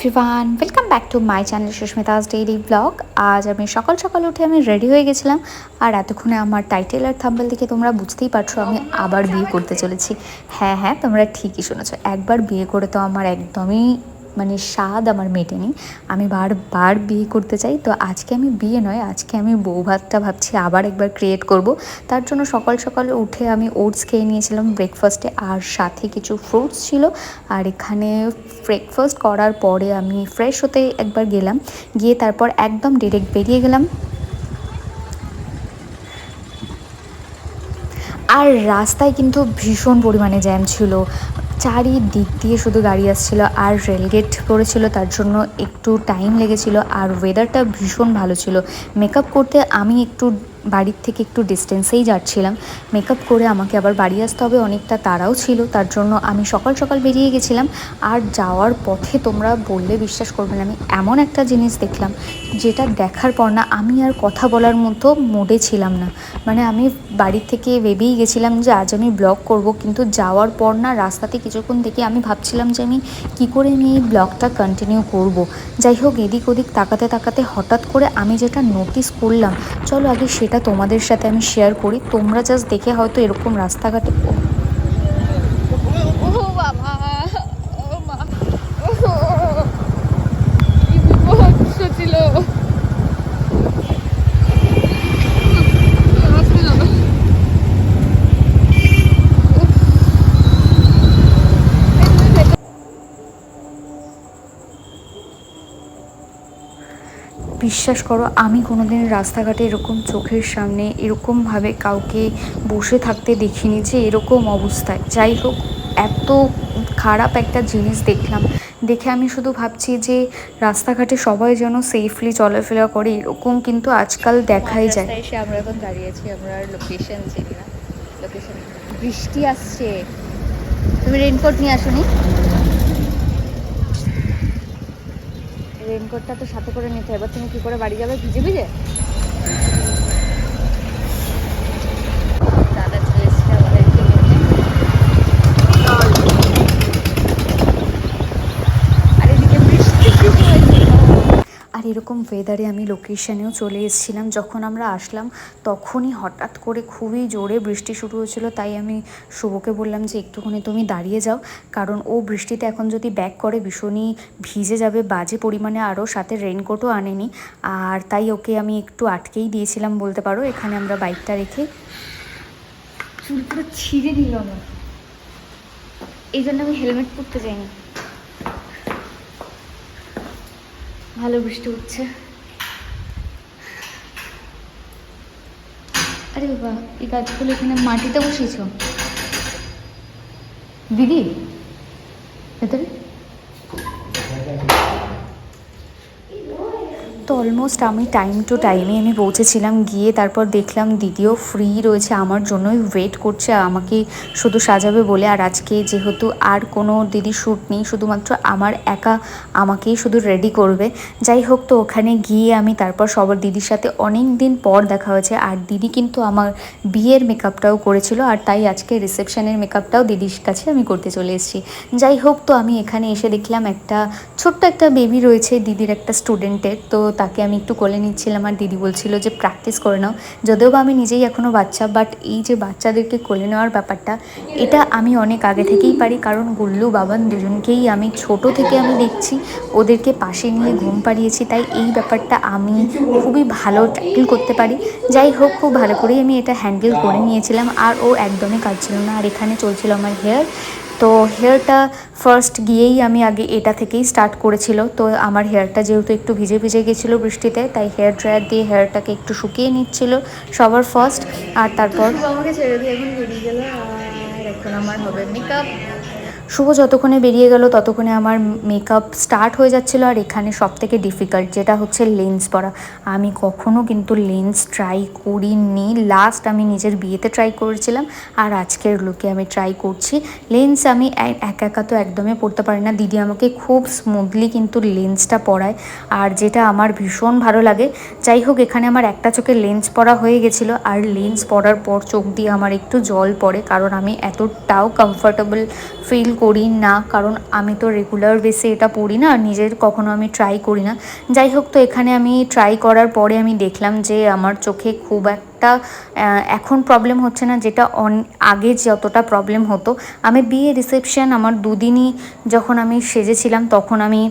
Everyone welcome back to my channel Susmita's daily blog আজ আমি সকাল সকাল উঠে আমি রেডি হয়ে গেছিলাম। আর এতক্ষণে আমার টাইটেল আর থাম্বেল দেখে তোমরা বুঝতেই পারছ, আমি আবার বিয়ে করতে চলেছি। হ্যাঁ হ্যাঁ তোমরা ঠিকই শুনেছো। একবার বিয়ে করে তো আমার একদমই মানে স্বাদ আমার মেটেনি। আমি বারবার বিয়ে করতে চাই, তো আজকে আমি বিয়ে নয়, আজকে আমি বউ ভাতটা ভাবছি আবার একবার ক্রিয়েট করব। তার জন্য সকাল সকাল উঠে আমি ওটস খেয়ে নিয়েছিলাম ব্রেকফাস্টে আর সাথে কিছু ফ্রুটস ছিল। আর এখানে ব্রেকফাস্ট করার পরে আমি ফ্রেশ হতে একবার গেলাম, গিয়ে তারপর একদম ডিরেক্ট বেরিয়ে গেলাম। আর রাস্তায় কিন্তু ভীষণ পরিমাণে জ্যাম ছিল। চারিদিক দিয়ে শুধু গাড়ি আসছিল আর রেলগেট পড়েছিল, তার জন্য একটু টাইম লেগেছিল আর ওয়েদারটা ভীষণ ভালো ছিল। মেকআপ করতে আমি একটু বাড়ির থেকে একটু ডিস্টেন্সেই যাচ্ছিলাম। মেকআপ করে আমাকে আবার বাড়ি আসতে হবে, অনেকটা তারাও ছিল, তার জন্য আমি সকাল সকাল বেরিয়ে গেছিলাম। আর যাওয়ার পথে তোমরা বললে বিশ্বাস করবে না, আমি এমন একটা জিনিস দেখলাম যেটা দেখার পর না আমি আর কথা বলার মতো মোডে ছিলাম না। মানে আমি বাড়ির থেকে ভেবেই গেছিলাম যে আজ আমি ব্লগ করব, কিন্তু যাওয়ার পর না রাস্তাতে কিছুক্ষণ দেখে আমি ভাবছিলাম যে আমি কি করে আমি এই ব্লগটা কন্টিনিউ করব, যাই হোক এদিক ওদিক তাকাতে তাকাতে হঠাৎ করে আমি যেটা নোটিস করলাম, চলো আগে সেটা তোমাদের সাথে আমি শেয়ার করি, তোমরা জাস্ট দেখে হয়তো এরকম রাস্তাঘাটে ও বাবা ও মা ও কি বিভৎস ছিল বিশ্বাস করো, আমি কোনোদিন রাস্তাঘাটে এরকম চোখের সামনে এরকমভাবে কাউকে বসে থাকতে দেখিনি যে এরকম অবস্থায়। যাই হোক, এত খারাপ একটা জিনিস দেখলাম। দেখে আমি শুধু ভাবছি যে রাস্তাঘাটে সবাই যেন সেফলি চলাফেরা করে, এরকম কিন্তু আজকাল দেখাই যায়। আমরা এখন দাঁড়িয়ে আছি, আমরা লোকেশন চিনি না। লোকেশন বৃষ্টি আসছে। তুমি রেনকোট নিয়ে আসোনি? রেনকোটটা তো সাথে করে নিতে হবে এবার তুমি কি করে বাড়ি যাবে ভিজে ভিজে দাদা চলে এসছে আমাদেরকে নিতে। আর এদিকে বৃষ্টি শুরু হয়েছে আর এরকম ওয়েদারে আমি লোকেশনেও চলে এসেছিলাম। যখন আমরা আসলাম, তখনই হঠাৎ করে খুবই জোরে বৃষ্টি শুরু হয়েছিল। তাই আমি শুভকে বললাম যে, একটুখানি তুমি দাঁড়িয়ে যাও। কারণ ও বৃষ্টিতে এখন যদি ব্যাক করে, ভীষণই ভিজে যাবে। বাজে পরিমাণে আরও সাথে রেনকোটও আনেনি। আর তাই ওকে আমি একটু আটকেই দিয়েছিলাম বলতে পারো। এখানে আমরা বাইকটা রেখে ছিঁড়ে দিল আমার। এই জন্য আমি হেলমেট পরতে যাইনি। ভালো বৃষ্টি হচ্ছে। আরে বাবা এই গাছগুলো এখানে মাটিতে বসিয়েছ দিদি? ভেতরে? তো অলমোস্ট আমি টাইম টু টাইমে আমি পৌঁছেছিলাম, গিয়ে তারপর দেখলাম দিদিও ফ্রি রয়েছে আমার জন্যই ওয়েট করছে, আমাকে শুধু সাজাবে বলে। আর আজকে যেহেতু আর কোনো দিদি শ্যুট নেই, শুধুমাত্র আমার একা আমাকেই শুধু রেডি করবে। যাই হোক তো, ওখানে গিয়ে আমি তারপর সবার দিদির সাথে অনেক দিন পর দেখা হয়েছে। আর দিদি কিন্তু আমার বিয়ের মেকআপটাও করেছিল, আর তাই আজকে রিসেপশনের মেকআপটাও দিদির কাছে আমি করতে চলে এসেছি। যাই হোক তো, আমি এখানে এসে দেখলাম একটা ছোট্ট একটা বেবি রয়েছে দিদির একটা স্টুডেন্টের তো তাকে আমি একটু কোলে নিচ্ছিলাম আর দিদি বলছিল যে প্র্যাকটিস করে নাও। যদিও বা আমি নিজেই এখনও বাচ্চা বাট এই যে বাচ্চাদেরকে কোলে নেওয়ার ব্যাপারটা, এটা আমি অনেক আগে থেকেই পারি। কারণ গুল্লু বাবান দুজনকেই আমি ছোট থেকে আমি দেখছি, ওদেরকে পাশে নিয়ে ঘুম পাড়িয়েছি। তাই এই ব্যাপারটা আমি খুবই ভালো ট্যাকেল করতে পারি। যাই হোক, খুব ভালো করেই আমি এটা হ্যান্ডেল করে নিয়েছিলাম, আর ও একদমই কাটছিল না। আর এখানে চলছিল আমার হেয়ার তো হেয়ারটা ফার্স্ট গিয়েই আমি আগে এটা থেকেই স্টার্ট করেছিল। তো আমার হেয়ারটা যেহেতু একটু ভিজে ভিজে গেছিল বৃষ্টিতে, তাই হেয়ার ড্রায়ার দিয়ে হেয়ারটাকে একটু শুকিয়ে নিচ্ছিল সবার ফার্স্ট আর তারপর আমাকে ছেড়ে দিয়ে এখন বেরিয়ে আর এখন আমার হবে মেকআপ শুভ যতক্ষণে বেরিয়ে গেল, ততক্ষণে আমার মেকআপ স্টার্ট হয়ে যাচ্ছিল আর এখানে সব থেকে ডিফিকাল্ট যেটা হচ্ছে লেন্স পরা। আমি কখনও কিন্তু লেন্স ট্রাই করিনি। লাস্ট আমি নিজের বিয়েতে ট্রাই করেছিলাম আর আজকের লুকে আমি ট্রাই করছি। লেন্স আমি একা একা তো একদমই পড়তে পারি না। দিদি আমাকে খুব স্মুথলি কিন্তু লেন্সটা পরায় আর যেটা আমার ভীষণ ভালো লাগে। যাই হোক, এখানে আমার একটা চোখে লেন্স পরা হয়ে গেছিল আর লেন্স পরার পর চোখ দিয়ে আমার একটু জল পড়ে কারণ আমি এতটাও কমফর্টেবল ফিল করি না, কারণ আমি তো রেগুলার বেসে এটা পড়ি না, আর নিজের কখনো আমি ট্রাই করি না। যাই হোক, তো এখানে আমি ট্রাই করার পরে আমি দেখলাম যে আমার চোখে খুব একটা এখন প্রবলেম হচ্ছে না, যেটা অন, আগে যতটা প্রবলেম হতো। আমি বিয়ে রিসেপশন আমার দুদিনই যখন আমি সেজেছিলাম, তখন আমি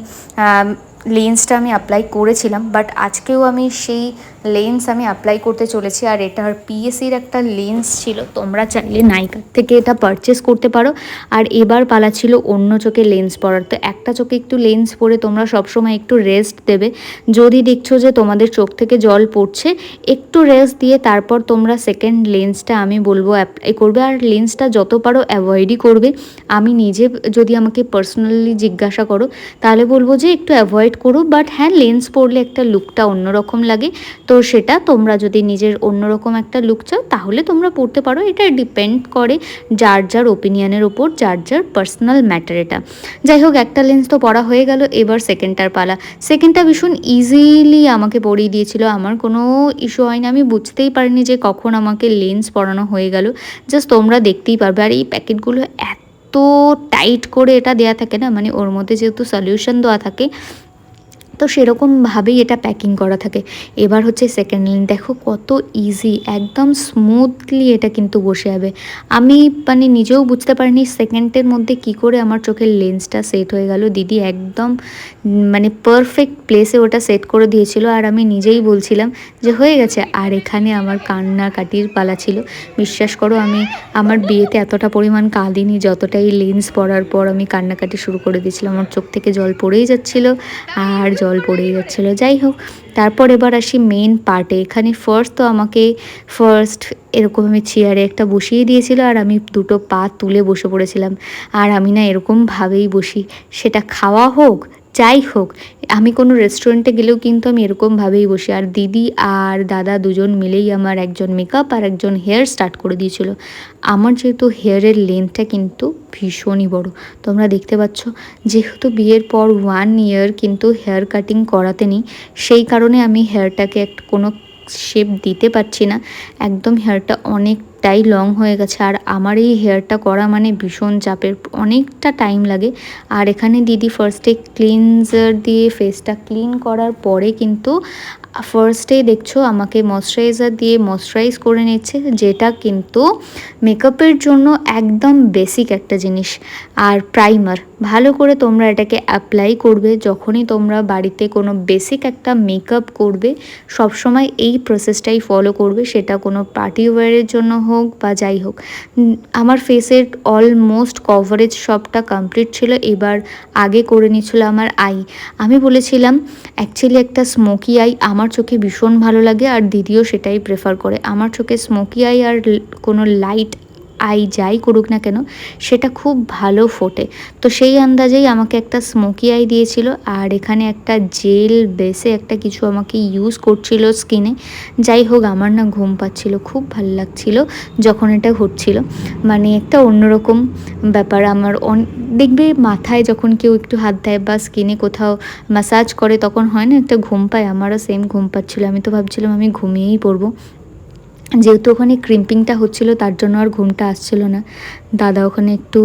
লেন্সটা আমি অ্যাপ্লাই করেছিলাম বাট আজকেও আমি সেই লেন্স আমি অ্যাপ্লাই করতে চলেছি আর এটার পিএসির একটা লেন্স ছিল। তোমরা চাইলে নাইকার থেকে এটা পারচেস করতে পারো। আর এবার পালা ছিল অন্য চোখে লেন্স পরার। তো একটা চোখে একটু লেন্স পরে তোমরা সবসময় একটু রেস্ট দেবে। যদি দেখছ যে তোমাদের চোখ থেকে জল পড়ছে, একটু রেস্ট দিয়ে তারপর তোমরা সেকেন্ড লেন্সটা আমি বলব অ্যাপ্লাই করবে। আর লেন্সটা যত পারো অ্যাভয়েডই করবে। আমি নিজে যদি আমাকে পার্সোনালি জিজ্ঞাসা করো, তাহলে বলব যে একটু অ্যাভয়েড করো। বাট হ্যাঁ লেন্স পরলে একটা লুকটা অন্যরকম লাগে। তো সেটা তোমরা যদি নিজের অন্যরকম একটা লুক চাও, তাহলে তোমরা পড়তে পারো। এটা ডিপেন্ড করে যার যার ওপিনিয়নের ওপর যার যার পার্সোনাল ম্যাটার এটা। যাই হোক, একটা লেন্স তো পড়া হয়ে গেল, এবার সেকেন্ডটার পালা। সেকেন্ডটা ভীষণ ইজিলি আমাকে পড়িয়ে দিয়েছিল। আমার কোনো ইস্যু হয়নি। আমি বুঝতেই পারিনি যে কখন আমাকে লেন্স পরানো হয়ে গেল। জাস্ট তোমরা দেখতেই পারবে। আর এই প্যাকেটগুলো এত টাইট করে এটা দেয়া থাকে না মানে ওর মধ্যে যেহেতু সলিউশন দেওয়া থাকে তো সেরকমভাবেই এটা প্যাকিং করা থাকে। এবার হচ্ছে সেকেন্ড লেন দেখো কত ইজি একদম স্মুথলি এটা কিন্তু বসে যাবে। আমি মানে নিজেও বুঝতে পারিনি সেকেন্ডের মধ্যে কি করে আমার চোখের লেন্সটা সেট হয়ে গেল। দিদি একদম মানে পারফেক্ট প্লেসে ওটা সেট করে দিয়েছিল আর আমি নিজেই বলছিলাম যে, হয়ে গেছে। আর এখানে আমার কান্নাকাটির পালা ছিল। বিশ্বাস করো আমি আমার বিয়েতে এতটা পরিমাণ কাঁদিনি, যতটাই লেন্স পরার পর আমি কান্নাকাটি শুরু করে দিয়েছিলাম। আমার চোখ থেকে জল পড়েই যাচ্ছিল। আর জল পড়েই যাচ্ছিল যাই হোক, তারপর এবার আসি মেন পার্টে এখানে ফার্স্ট তো আমাকে ফার্স্ট এরকম আমি চেয়ারে একটা বসিয়ে দিয়েছিল আর আমি দুটো পা তুলে বসে পড়েছিলাম। আর আমি না এরকমভাবেই বসি। সেটা খাওয়া হোক যাই হোক, আমি কোনো রেস্টুরেন্টে গেলেও কিন্তু আমি এরকমভাবেই বসি। আর দিদি আর দাদা দুজন মিলেই আমার একজন মেকআপ আর একজন হেয়ার স্টার্ট করে দিয়েছিল। আমার যেহেতু হেয়ারের লেন্থটা কিন্তু ভীষণই বড়। তোমরা দেখতে পাচ্ছ, যেহেতু বিয়ের পর ওয়ান ইয়ার কিন্তু হেয়ার কাটিং করাতে নেই, সেই কারণে আমি হেয়ারটাকে একটা কোনো শেপ দিতে পারছি না। একদম হেয়ারটা অনেকটাই লং হয়ে গেছে। আর আমার এই হেয়ারটা করা মানে ভীষণ চাপের, অনেকটা টাইম লাগে। আর এখানে দিদি ফার্স্টে ক্লিনজার দিয়ে ফেসটা ক্লিন করার পরে কিন্তু ফার্স্টেই দেখছ, আমাকে ময়শ্চারাইজার দিয়ে ময়শ্চারাইজ করে নিচ্ছে, যেটা কিন্তু মেকআপের জন্য একদম বেসিক একটা জিনিস। আর প্রাইমার ভালো করে তোমরা এটাকে অ্যাপ্লাই করবে, যখনই তোমরা বাড়িতে কোনো বেসিক একটা মেকআপ করবে, সবসময় এই প্রসেসটাই ফলো করবে, সেটা কোনো পার্টি ওয়্যারের জন্য হোক বা যাই হোক। আমার ফেসের অলমোস্ট কভারেজ সবটা কমপ্লিট ছিল, এবার আগে করে নিচ্ছিল আমার আই আমি বলেছিলাম অ্যাকচুয়ালি একটা স্মোকি আই আমার চোখে ভীষণ ভালো লাগে আর দিদিও সেটাই প্রেফার করে। আমার চোখে স্মোকি আই আর কোনো লাইট আই যাই করুক না কেন, সেটা খুব ভালো ফোটে। তো সেই আন্দাজেই আমাকে একটা স্মোকি আই দিয়েছিল, আর এখানে একটা জেল বেসে একটা কিছু আমাকে ইউজ করছিল স্কিনে যাই হোক, আমার না ঘুম পাচ্ছিল, খুব ভালো লাগছিল যখন এটা হচ্ছিল মানে একটা অন্যরকম ব্যাপার, আমার অন- দেখবে মাথায় যখন কেউ একটু হাত দেয় বা স্কিনে কোথাও ম্যাসাজ করে, তখন হয় না, একটা ঘুম পায়, আমারও সেম ঘুম পাচ্ছিল। আমি তো ভাবছিলাম আমি ঘুমিয়েই পড়ব। যেহেতু ওখানে ক্রিম্পিংটা হচ্ছিল, তার জন্য আর ঘুমটা আসছিল না। দাদা ওখানে একটু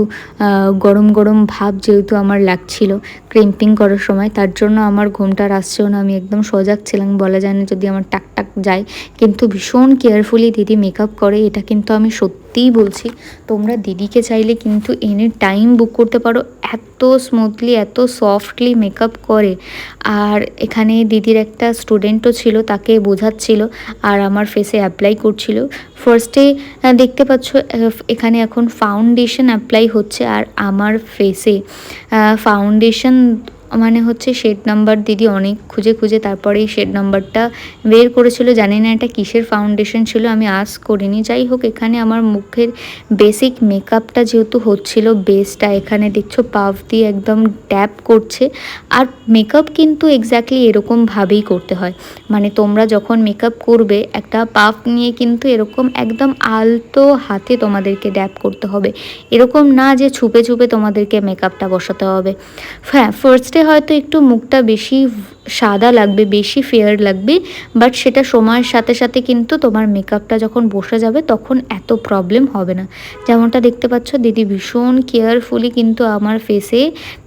গরম গরম ভাব যেহেতু আমার লাগছিল ক্রিম্পিং করার সময়, তার জন্য আমার ঘুমটা আর আসছেও না। আমি একদম সজাগ ছিলাম, বলা যায় না যদি আমার টাক টাক যায়। কিন্তু ভীষণ কেয়ারফুলি দিদি মেকআপ করে, এটা কিন্তু আমি সত্যিই বলছি, তোমরা দিদিকে চাইলে কিন্তু এনে টাইম বুক করতে পারো। এত স্মুথলি এত সফটলি মেকআপ করে। আর এখানে দিদির একটা স্টুডেন্টও ছিল, তাকে বোঝাচ্ছিল আর আমার ফেসে অ্যাপ্লাই করছিল। ফার্স্টে দেখতে পাচ্ছ এখানে এখন ফাউন্ডেশন অ্যাপ্লাই হচ্ছে আর আমার ফেসে ফাউন্ডেশন মানে হচ্ছে শেড নাম্বার দিদি অনেক খুঁজে খুঁজে তারপরে এই শেড নাম্বারটা বের করেছিল। জানি না এটা কিসের ফাউন্ডেশন ছিল, আমি আস করিনি। যাই হোক, এখানে আমার মুখের বেসিক মেকআপটা যেহেতু হচ্ছিল বেসটা এখানে দেখছ পাফ দিয়ে একদম ট্যাপ করছে। আর মেকআপ কিন্তু এক্স্যাক্টলি এরকমভাবেই করতে হয়। মানে তোমরা যখন মেকআপ করবে, একটা পাফ নিয়ে কিন্তু এরকম একদম আলতো হাতে তোমাদেরকে ড্যাপ করতে হবে। এরকম না যে ছুপে ছুপে তোমাদেরকে মেকআপটা বসাতে হবে। হ্যাঁ ফার্স্টে হয়তো একটু মুখটা বেশি সাদা লাগবে, বেশি ফেয়ার লাগবে বাট সেটা সময়ের সাথে সাথে কিন্তু তোমার মেকআপটা যখন বসে যাবে তখন এত প্রবলেম হবে না। যেমনটা দেখতে পাচ্ছ, দিদি ভীষণ কেয়ারফুলি কিন্তু আমার ফেসে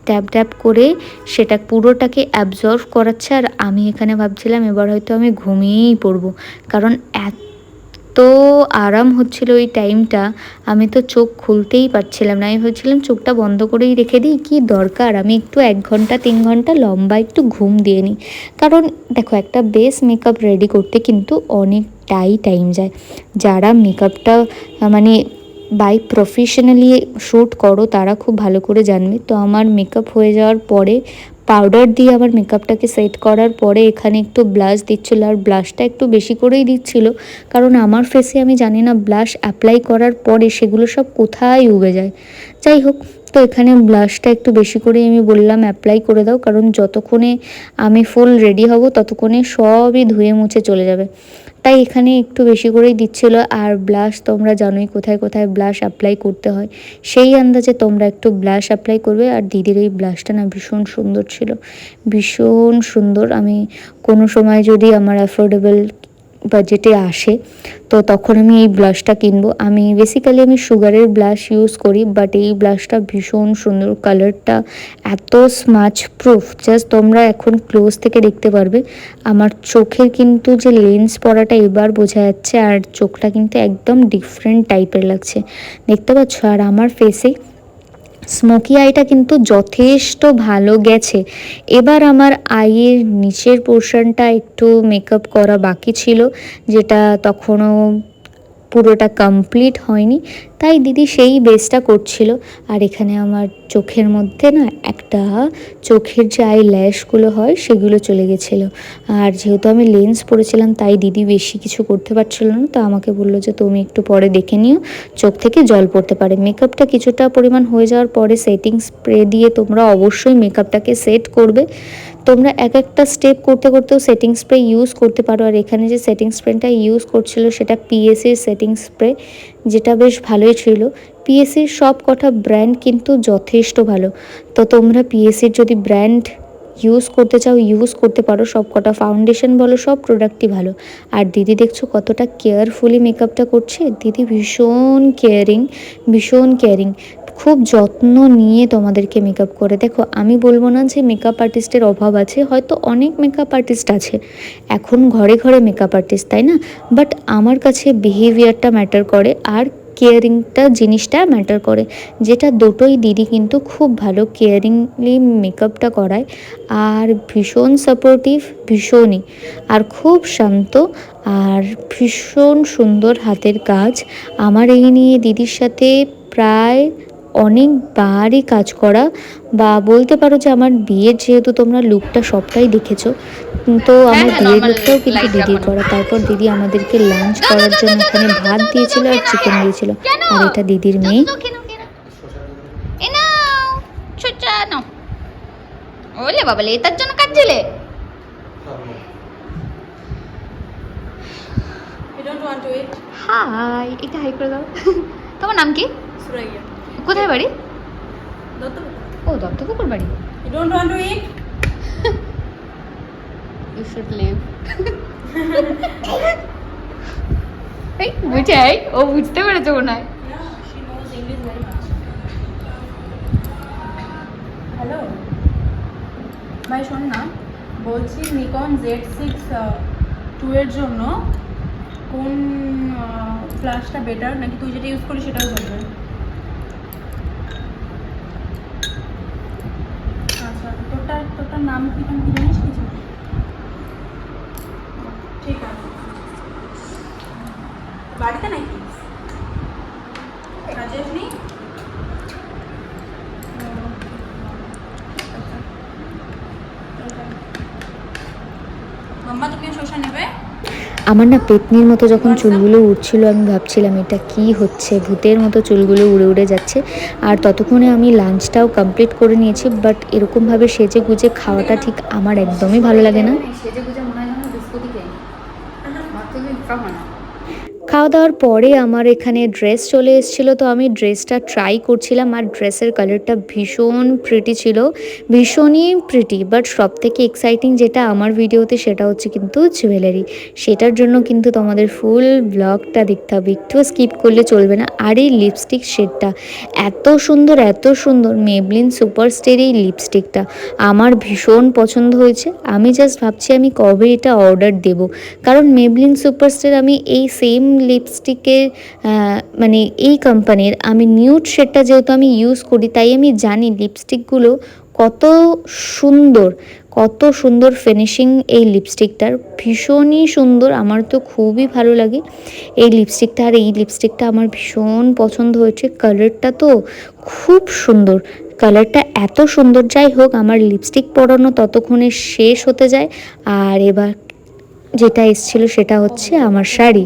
ট্যাপ ট্যাপ করে সেটা পুরোটাকে অ্যাবজর্ভ করাচ্ছে। আর আমি এখানে ভাবছিলাম এবার হয়তো আমি ঘুমিয়েই পড়ব। কারণ এত আরাম হচ্ছিল ওই টাইমটা আমি তো চোখ খুলতেই পারছিলাম না। আমি ভাবছিলাম চোখটা বন্ধ করেই রেখে দিই, কী দরকার? আমি একটু এক ঘণ্টা, তিন ঘণ্টা লম্বা একটু ঘুম দিয়ে নিই। কারণ দেখো, একটা বেস মেকআপ রেডি করতে কিন্তু অনেকটাই টাইম যায়। যারা মেকআপটা মানে বাই প্রফেশনালি শ্যুট করো, তারা খুব ভালো করে জানবে। তো আমার মেকআপ হয়ে যাওয়ার পরে পাউডার দিয়ে আবার মেকআপটাকে সেট করার পরে এখানে একটু ব্লাশ দিচ্ছিল আর ব্লাশটা একটু বেশি করেই দিচ্ছিল। কারণ আমার ফেসে আমি জানি না ব্লাশ অ্যাপ্লাই করার পরে সেগুলো সব কোথায় উবে যায়। যাই হোক তো এখানে ব্লাশটা একটু বেশি করে আমি বললাম অ্যাপ্লাই করে দাও। কারণ যতক্ষণে আমি ফুল রেডি হব, ততক্ষণে সবই ধুয়ে মুছে চলে যাবে। তাই এখানে একটু বেশি করেই দিচ্ছিল। আর ব্লাশ তোমরা জানোই কোথায় কোথায় ব্লাশ অ্যাপ্লাই করতে হয়। সেই আন্দাজে তোমরা একটু ব্লাশ অ্যাপ্লাই করবে। আর দিদির এই ব্লাশটা না ভীষণ সুন্দর ছিল। ভীষণ সুন্দর। আমি কোনো সময় যদি আমার অ্যাফোর্ডেবল বাজেটে আসে, তো তখন আমি এই ব্লাশটা কিনবো। আমি বেসিক্যালি আমি সুগারের ব্লাশ ইউজ করি বাট এই ব্লাশটা ভীষণ সুন্দর। কালারটা এত স্মাচ প্রুফ জাস্ট তোমরা এখন ক্লোজ থেকে দেখতে পারবে। আমার চোখের কিন্তু যে লেন্স পরাটা এবার বোঝা যাচ্ছে, আর চোখটা কিন্তু একদম ডিফারেন্ট টাইপের লাগছে। দেখতে পাচ্ছ? আর আমার ফেসে স্মোকি আইটা কিন্তু যথেষ্ট ভালো গেছে। এবার আমার আইয়ের নিচের পোর্শনটা একটু মেকআপ করা বাকি ছিল, যেটা তখনও পুরোটা কমপ্লিট হয়নি, তাই দিদি সেই বেসটা করছিল। আর এখানে আমার চোখের মধ্যে না একটা চোখের যে আই ল্যাশগুলো হয়, সেগুলো চলে গেছিল। আর যেহেতু আমি লেন্স পরেছিলাম, তাই দিদি বেশি কিছু করতে পারছিল না, তো আমাকে বলল যে, তুমি একটু পরে দেখে নিও, চোখ থেকে জল পড়তে পারে। মেকআপটা কিছুটা পরিমাণ হয়ে যাওয়ার পরে সেটিং স্প্রে দিয়ে তোমরা অবশ্যই মেকআপটাকে সেট করবে। তোমরা এক একটা স্টেপ করতে করতেও সেটিং স্প্রে ইউজ করতে পারো। আর এখানে যে সেটিং স্প্রেটা ইউজ করছিল, সেটা পিএসির সেটিং স্প্রে যেটা বেশ ভালোই ছিল। পিএসির সব কটা ব্র্যান্ড কিন্তু যথেষ্ট ভালো। তো তোমরা পিএসির যদি ব্র্যান্ড ইউজ করতে চাও ইউজ করতে পারো। সব কটা ফাউন্ডেশন বলো, সব প্রোডাক্টই ভালো। আর দিদি দেখছ কতটা কেয়ারফুলি মেকআপটা করছে? দিদি ভীষণ কেয়ারিং ভীষণ কেয়ারিং খুব যত্ন নিয়ে তোমাদেরকে মেকআপ করে। দেখো, আমি বলব না যে মেকআপ আর্টিস্টের অভাব আছে, হয়তো অনেক মেকআপ আর্টিস্ট আছে। এখন ঘরে ঘরে মেকআপ আর্টিস্ট তাই না? বাট আমার কাছে বিহেভিয়ারটা ম্যাটার করে। আর কেয়ারিংটা জিনিসটা ম্যাটার করে। যেটা দুটোই দিদি কিন্তু খুব ভালো কেয়ারিংলি মেকআপটা করায়। আর ভীষণ সাপোর্টিভ ভীষণই। আর খুব শান্ত আর ভীষণ সুন্দর হাতের কাজ। আমার এই নিয়ে দিদির সাথে প্রায় অনেকবারই কাজ করা বা বলতে পারো যে আমার বিয়ের যেহেতু তোমরা লুকটা সবটাই দেখেছ তো আমার হ্যাঁ, বিয়ের লুকটাও কিন্তু দিদির করা তারপর দিদি আমাদেরকে লাঞ্চ করার জন্য এখানে ভাত দিয়েছিল আর চিকেন দিয়েছিল আর এটা দিদির মেয়ে ওলে বাবালে এটার জন্য কাঁদছিলে You don't want to eat? Hi এটা হাই করে দাও তোমার নাম কি Suraya. কোথায় বাড়ি. ও দত্তপুকুর বাড়ি? You don't want to eat? লিভ এই বুঝাই ও বুঝতে পেরেছে মনে হয়. হ্যালো ভাই শোন না। বলছি নিকন জেড সিক্স টু এর জন্য কোন ফ্ল্যাশটা বেটার নাকি তুই যেটা ইউজ করিস সেটাও চলবে তোরটার নাম কি তুমি জানিস কিছু? ঠিক আছে। বাড়িতে নাকি? রাজেশ নেই? মাম্মা তুমি শসা নেবে? আমার না পেতনির মতো যখন চুলগুলো উঠছিল আমি ভাবছিলাম, এটা কি হচ্ছে? ভূতের মতো চুলগুলো উড়ে উড়ে যাচ্ছে। আর ততক্ষণে আমি লাঞ্চটাও কমপ্লিট করে নিয়েছি, বাট এরকমভাবে সেজে গুজে খাওয়াটা ঠিক আমার একদমই ভালো লাগে না গুজে মনে হয় যেন বিস্কুটই খেয়ে মাত্র দিন খাব না খাওয়া দাওয়ার পরে আমার এখানে ড্রেস চলে এসেছিল, তো আমি ড্রেসটা ট্রাই করছিলাম আর ড্রেসের কালারটা ভীষণ প্রিটি ছিল, ভীষণই প্রিটি বাট সব থেকে এক্সাইটিং যেটা আমার ভিডিওতে সেটা হচ্ছে কিন্তু জুয়েলারি সেটার জন্য কিন্তু তোমাদের ফুল ব্লগটা দেখতে হবে, একটু স্কিপ করলে চলবে না, আর এই লিপস্টিক শেডটা এত সুন্দর এত সুন্দর মেবলিন সুপারস্টের এই লিপস্টিকটা আমার ভীষণ পছন্দ হয়েছে, আমি জাস্ট ভাবছি আমি কবে এটা অর্ডার দেব, কারণ মেবলিন সুপারস্টার আমি এই সেম লিপস্টিকের মানে এই কোম্পানির আমি নিউড শেডটা যেহেতু আমি ইউজ করি, তাই আমি জানি লিপস্টিকগুলো কত সুন্দর কত সুন্দর ফিনিশিং এই লিপস্টিকটার ভীষণই সুন্দর, আমার তো খুবই ভালো লাগে। এই লিপস্টিকটা আর এই লিপস্টিকটা আমার ভীষণ পছন্দ হয়েছে। কালারটা তো খুব সুন্দর। কালারটা এত সুন্দর, যাই হোক, আমার লিপস্টিক পরানো ততক্ষণে শেষ হতে যায়। আর এবার যেটা এসছিল সেটা হচ্ছে আমার শাড়ি।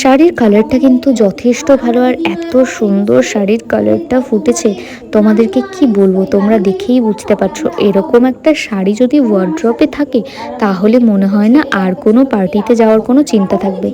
শাড়ির কালারটা কিন্তু যথেষ্ট ভালো আর এত সুন্দর শাড়ির কালারটা ফুটেছে। তোমাদেরকে কি বলব? তোমরা দেখেই বুঝতে পারছ। এরকম একটা শাড়ি যদি ওয়ার্ড্রপে থাকে, তাহলে মনে হয় না আর কোনো পার্টিতে যাওয়ার কোনো চিন্তা থাকবে।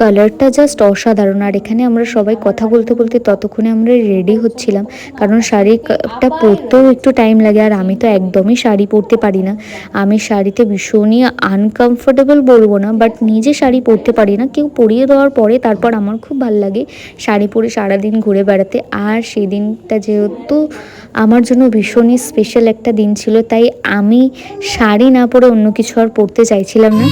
কালারটা জাস্ট অসাধারণ। আর এখানে আমরা সবাই কথা বলতে বলতে ততক্ষণে আমরা রেডি হচ্ছিলাম। কারণ শাড়িটা পরতেও একটু টাইম লাগে, আর আমি তো একদমই শাড়ি পরতে পারি না। আমি শাড়িতে ভীষণই আনকমফোর্টেবল বলব না বাট নিজে শাড়ি পরতে পারি না। কেউ পরিয়ে দেওয়ার পরে তারপর আমার খুব ভালো লাগে শাড়ি পরে সারাদিন ঘুরে বেড়াতে। আর সেই দিনটা যেহেতু আমার জন্য ভীষণই স্পেশাল একটা দিন ছিল, তাই আমি শাড়ি না পরে অন্য কিছু আর পরতে চাইছিলাম না।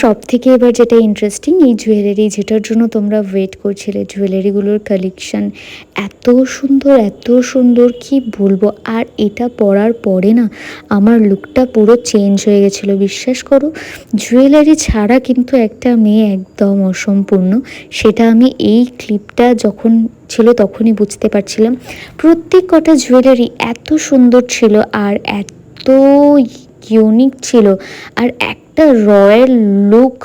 সব থেকে এবার যেটা ইন্টারেস্টিং এই জুয়েলারি যেটার জন্য তোমরা ওয়েট করছিলে জুয়েলারিগুলোর কালেকশন এত সুন্দর এত সুন্দর, কি বলব? আর এটা পরার পরে না, আমার লুকটা পুরো চেঞ্জ হয়ে গেছিল, বিশ্বাস করো? জুয়েলারি ছাড়া কিন্তু একটা মেয়ে একদম অসম্পূর্ণ। সেটা আমি এই ক্লিপটা যখন ছিল তখনই বুঝতে পারছিলাম। প্রত্যেক কটা জুয়েলারি এত সুন্দর ছিল আর এত ইউনিক ছিল। আর একটা রয়্যাল লুক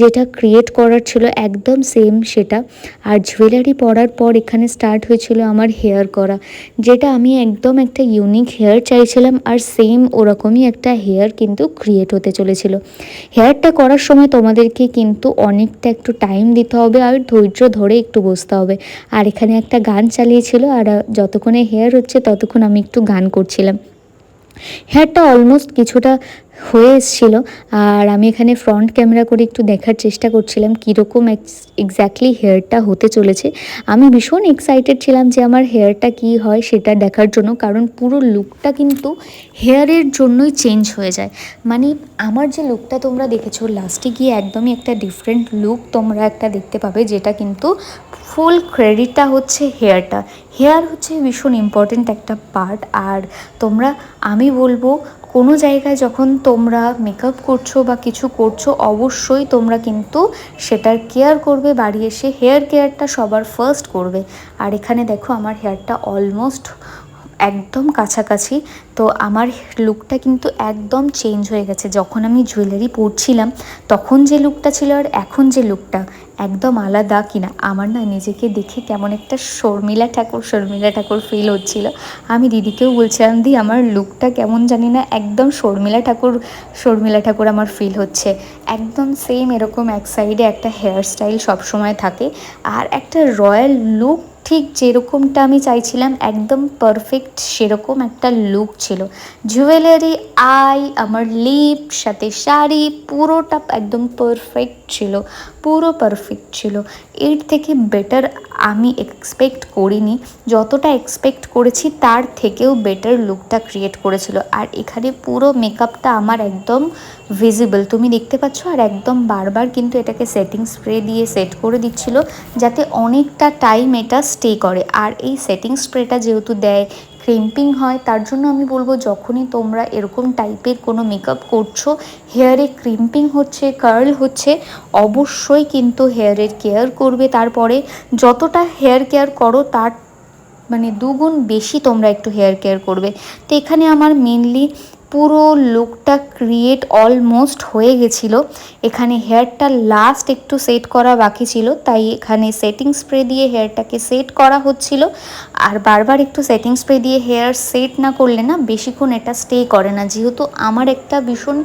যেটা ক্রিয়েট করার ছিল একদম সেম সেটা। আর জুয়েলারি পরার পর এখানে স্টার্ট হয়েছিল আমার হেয়ার করা, যেটা আমি একদম একটা ইউনিক হেয়ার চাইছিলাম আর সেম ওরকমই একটা হেয়ার কিন্তু ক্রিয়েট হতে চলেছিল। হেয়ারটা করার সময় তোমাদেরকে কিন্তু অনেকটা একটু টাইম দিতে হবে আর ধৈর্য ধরে একটু বসতে হবে। আর এখানে একটা গান চালিয়েছিল আর যতক্ষণে হেয়ার হচ্ছে ততক্ষণ আমি একটু গান করছিলাম। হেয়ারটা অলমোস্ট কিছুটা হয়ে এসেছিল। আর আমি এখানে ফ্রন্ট ক্যামেরা করে একটু দেখার চেষ্টা করছিলাম কীরকম এক্স্যাক্টলি হেয়ারটা হতে চলেছে। আমি ভীষণ এক্সাইটেড ছিলাম যে আমার হেয়ারটা কি হয় সেটা দেখার জন্য, কারণ পুরো লুকটা কিন্তু হেয়ারের জন্যই চেঞ্জ হয়ে যায়। মানে আমার যে লুকটা তোমরা দেখেছ লাস্টে গিয়ে একদমই একটা ডিফারেন্ট লুক তোমরা একটা দেখতে পাবে, যেটা কিন্তু ফুল ক্রেডিটটা হচ্ছে হেয়ারটা হেয়ার হচ্ছে ভীষণ ইম্পর্ট্যান্ট একটা পার্ট আর তোমরা, আমি বলব কোনো জায়গায় যখন তোমরা মেকআপ করছ বা কিছু করছ, অবশ্যই তোমরা কিন্তু সেটার কেয়ার করবে, বাড়ি এসে হেয়ার কেয়ারটা সবার ফার্স্ট করবে। আর এখানে দেখো আমার হেয়ারটা অলমোস্ট একদম কাছাকাছি। তো আমার লুকটা কিন্তু একদম চেঞ্জ হয়ে গেছে। যখন আমি জুয়েলারি পরছিলাম, তখন যে লুকটা ছিল আর এখন যে লুকটা একদম আলাদা কিনা, আমার না নিজেকে দেখে কেমন একটা শর্মিলা ঠাকুর শর্মিলা ঠাকুর ফিল হচ্ছিল। আমি দিদিকেও বলছিলাম, দি, আমার লুকটা কেমন জানি না একদম শর্মিলা ঠাকুর শর্মিলা ঠাকুর আমার ফিল হচ্ছে। একদম সেম এরকম এক সাইডে একটা হেয়ার স্টাইল সবসময় থাকে। আর একটা রয়্যাল লুক ঠিক যেরকমটা আমি চাইছিলাম, একদম পারফেক্ট সেরকম একটা লুক ছিল। জুয়েলারি আই আমার লিপ সাথে শাড়ি, পুরোটা একদম পারফেক্ট ছিল। পুরো পারফেক্ট ছিল। এর থেকে বেটার আমি এক্সপেক্ট করিনি। যতটা এক্সপেক্ট করেছি, তার থেকেও বেটার লুকটা ক্রিয়েট করেছিল। আর এখানে পুরো মেকআপটা আমার একদম ভিজিবল তুমি দেখতে পাচ্ছ? আর একদম বারবার কিন্তু এটাকে সেটিং স্প্রে দিয়ে সেট করে দিচ্ছিল, যাতে অনেকটা টাইম এটা স্টে করে। আর এই সেটিং স্প্রেটা যেহেতু দেয় ক্রিম্পিং হয়, তার জন্য আমি বলব যখনই তোমরা এরকম টাইপের কোনো মেকআপ করছ হেয়ারে ক্রিম্পিং হচ্ছে কার্ল হচ্ছে, অবশ্যই কিন্তু হেয়ারের কেয়ার করবে। তারপরে যতটা হেয়ার কেয়ার করো, তার মানে দুগুণ বেশি তোমরা একটু হেয়ার কেয়ার করবে। তো এখানে আমার মেনলি পুরো লুকটা ক্রিয়েট অলমোস্ট হয়ে গেছিল। এখানে হেয়ারটা লাস্ট একটু সেট করা বাকি ছিল, তাই এখানে সেটিং স্প্রে দিয়ে হেয়ারটাকে সেট করা হচ্ছিল। আর বারবার একটু সেটিং স্প্রে দিয়ে হেয়ার সেট না করলে না, বেশিক্ষণ এটা স্টে করে না। যেহেতু আমার একটা ভীষণ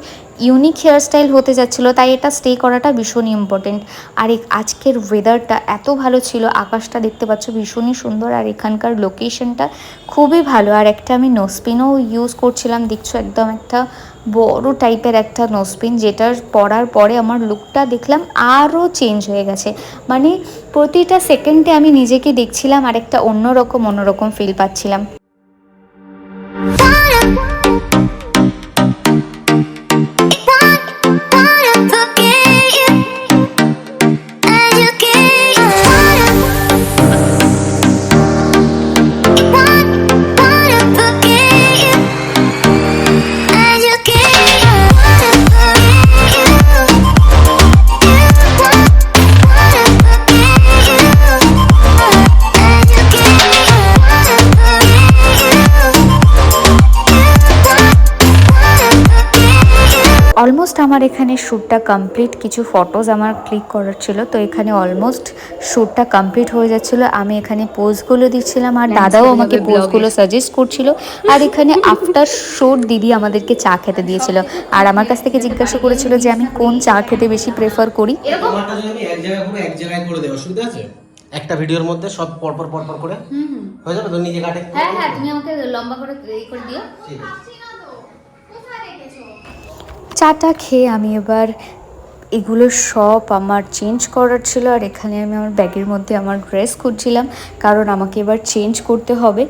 ইউনিক হেয়ার স্টাইল হতে যাচ্ছিল, তাই এটা স্টে করাটা ভীষণ ইম্পর্টেন্ট আর আজকের ওয়েদারটা এত ভালো ছিল, আকাশটা দেখতে পাচ্ছ ভীষণই সুন্দর, আর এখানকার লোকেশনটা খুবই ভালো। আর একটা আমি নোসপিনও ইউজ করছিলাম, দেখছ একদম একটা বড় টাইপের একটা নোসপিন যেটার পরার পরে আমার লুকটা দেখলাম আরও চেঞ্জ হয়ে গেছে। মানে প্রতিটা সেকেন্ডে আমি নিজেকে দেখছিলাম, আর একটা অন্যরকম অন্যরকম ফিল পাচ্ছিলাম। আমার এখানে শ্যুটটা কমপ্লিট কিছু ফটোজ আমার ক্লিক করার ছিল তো এখানে অলমোস্ট শ্যুটটা কমপ্লিট হয়ে যাচ্ছিল। আমি এখানে পোজগুলো দিচ্ছিলাম আর দাদাও আমাকে পোজগুলো সাজেস্ট করছিল। আর এখানে আফটার শ্যুট দিদি আমাদেরকে চা খেতে দিয়েছিল। আর আমার কাছ থেকে জিজ্ঞাসা করেছিল যে আমি কোন চা খেতে বেশি প্রেফার করি? তোমারটা যদি আমি এক জায়গায় এক জায়গায় করে দেই অসুবিধা আছে? একটা ভিডিওর মধ্যে সব পরপর পরপর করে? হয়ে যাবে তো নিজে কাটে? হ্যাঁ হ্যাঁ তুমি আমাকে লম্বা করে এই করে দিও। ঠিক আছে। চাটা খেয়ে আমি এবার এগুলো সব আমার চেঞ্জ করার ছিল, আর এখানে আমি আমার ব্যাগের মধ্যে আমার ড্রেস খুঁজছিলাম, কারণ আমাকে এবার চেঞ্জ করতে হবে,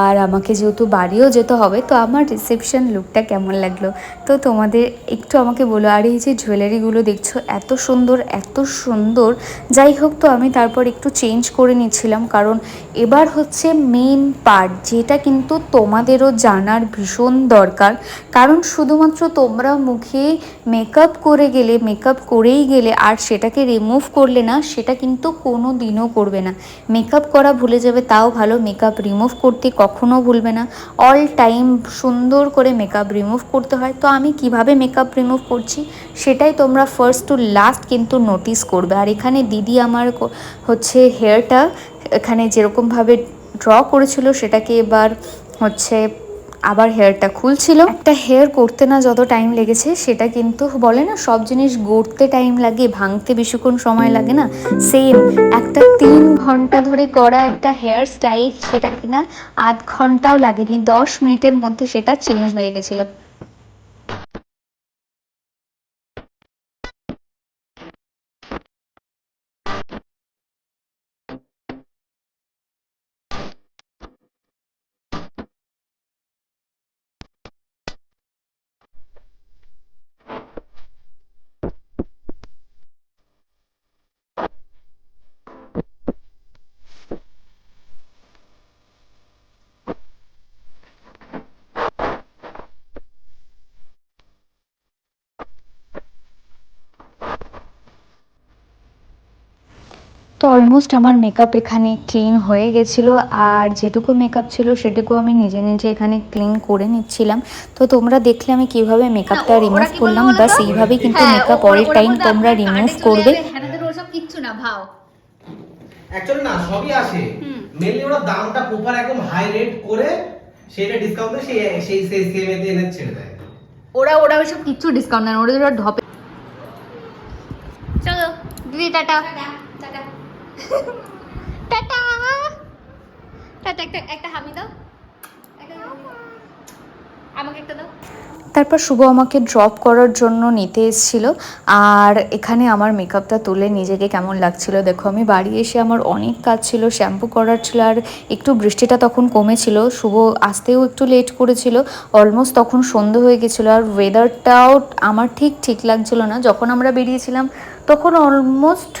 আর আমাকে যেহেতু বাড়িও যেতে হবে, তো আমার রিসেপশন লুকটা কেমন লাগল? তো তোমাদের একটু আমাকে বলো, আর এই যে জুয়েলারিগুলো দেখছ, এত সুন্দর এত সুন্দর। যাই হোক, তো আমি তারপর একটু চেঞ্জ করে নিচ্ছিলাম, কারণ এবার হচ্ছে মেন পার্ট যেটা কিন্তু তোমাদেরও জানার ভীষণ দরকার কারণ শুধুমাত্র তোমরা মুখে মেকআপ করে গেলে মেকআপ করেই গেলে আর সেটাকে রিমুভ করলে না, সেটা কিন্তু কোনো দিনও করবে না। মেকআপ করা ভুলে যাবে, তাও ভালো। মেকআপ রিমুভ করতে কখনো ভুলবে না। অল টাইম সুন্দর করে মেকআপ রিমুভ করতে হয়। তো আমি কীভাবে মেকআপ রিমুভ করছি? সেটাই তোমরা ফার্স্ট টু লাস্ট কিন্তু নোটিস করবে। আর এখানে দিদি আমার হচ্ছে হেয়ারটা এখানে যেরকমভাবে ড্র করেছিল, সেটাকে এবার হচ্ছে আবার হেয়ারটা খুলছিল। একটা হেয়ার করতে না যত টাইম লেগেছে, সেটা কিন্তু বলে না, সব জিনিস গড়তে টাইম লাগে, ভাঙতে বেশিক্ষণ সময় লাগে না। সেম একটা তিন ঘণ্টা ধরে করা একটা হেয়ার স্টাইল সেটা কিনা আধ ঘন্টাও লাগেনি, দশ মিনিটের মধ্যে সেটা চেঞ্জ হয়ে গেছিল। অলমোস্ট আমার মেকআপ এখানে ক্লিন হয়ে গেছিল আর যেটুকু মেকআপ ছিল সেটুকু আমি নিজে নিজে এখানে ক্লিন করে নিচ্ছিলাম। তো তোমরা দেখলে আমি কীভাবে মেকআপটা হ্যাঁ, রিমুভ করলাম বাস এইভাবেই কিন্তু হ্যাঁ, মেকআপ অল টাইম তোমরা রিমুভ করবে। যাবে, হ্যানাদের ওসব কিচ্ছু না ভাও। অ্যাকচুয়ালি না সবই আসে। মেনলি ওরা দামটা প্রপার একদম হাই রেট করে সেটা ডিসকাউন্টে সেই সেই সেই সেম এনে ছেড়ে দেয়। ওরা ওরা ওইসব কিচ্ছু ডিসকাউন্ট নেয় না, ওরা ওরা ঢপে চলো দিদি টাটা। তারপর শুভ আমাকে ড্রপ করার জন্য নিতে এসেছিল। আর এখানে আমার মেকআপটা তুলে নিজেকে কেমন লাগছিল, দেখো, আমি বাড়ি এসে আমার অনেক কাজ ছিল শ্যাম্পু করার ছিল, আর একটু বৃষ্টিটা তখন কমেছিল। শুভ আসতেও একটু লেট করেছিল অলমোস্ট তখন সন্ধে হয়ে গেছিল, আর ওয়েদারটাও আমার ঠিক ঠিক লাগছিল না। যখন আমরা বেরিয়েছিলাম, তখন অলমোস্ট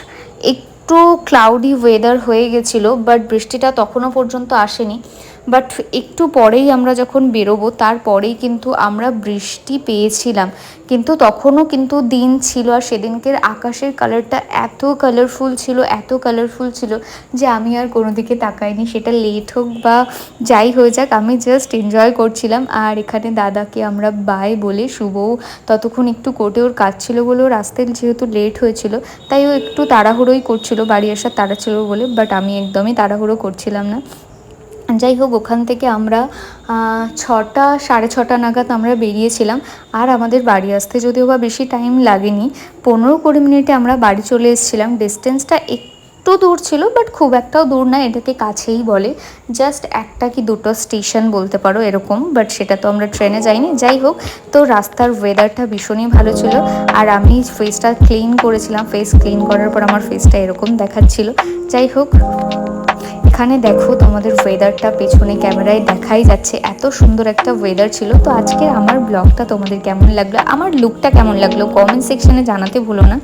একটু ক্লাউডি ওয়েদার হয়ে গেছিল বাট বৃষ্টিটা তখনও পর্যন্ত আসেনি। বাট একটু পরেই আমরা যখন বেরোবো, তারপরেই কিন্তু আমরা বৃষ্টি পেয়েছিলাম। কিন্তু তখনও কিন্তু দিন ছিল আর সেদিনকের আকাশের কালারটা এত কালারফুল ছিল, এত কালারফুল ছিল যে আমি আর কোনো দিকে তাকাইনি। সেটা লেট হোক বা যাই হয়ে যাক, আমি জাস্ট এনজয় করছিলাম। আর এখানে দাদাকে আমরা বাই বলে শুভও ততক্ষণ একটু কোর্টে ওর কাজ ছিল বলে ওর আসতে যেহেতু লেট হয়েছিল, তাই ও একটু তাড়াহুড়োই করছিল, বাড়ি আসার তাড়া ছিল বলে। বাট আমি একদমই তাড়াহুড়ো করছিলাম না। যাই হোক, ওখান থেকে আমরা ছটা, সাড়ে ছটা নাগাদ আমরা বেরিয়েছিলাম। আর আমাদের বাড়ি আসতে যদিও বা বেশি টাইম লাগেনি, পনেরো কুড়ি মিনিটে আমরা বাড়ি চলে এসেছিলাম। ডিস্টেন্সটা একটু দূর ছিল বাট খুব একটাও দূর না, এটাকে কাছেই বলে। জাস্ট একটা কি দুটো স্টেশন বলতে পারো এরকম বাট সেটা তো আমরা ট্রেনে যাইনি। যাই হোক, তো রাস্তার ওয়েদারটা ভীষণই ভালো ছিল। আর আমি ফেসটা ক্লিন করেছিলাম ফেস ক্লিন করার পর আমার ফেসটা এরকম দেখাচ্ছিল। যাই হোক এখানে দেখো তোমাদের ওয়েদারটা পেছনে ক্যামেরায় দেখাই যাচ্ছে। এত সুন্দর একটা ওয়েদার ছিল। তো আজকে আমার ব্লগটা তোমাদের কেমন লাগল? আমার লুকটা কেমন লাগল? কমেন্ট সেকশনে জানাতে ভুলো না।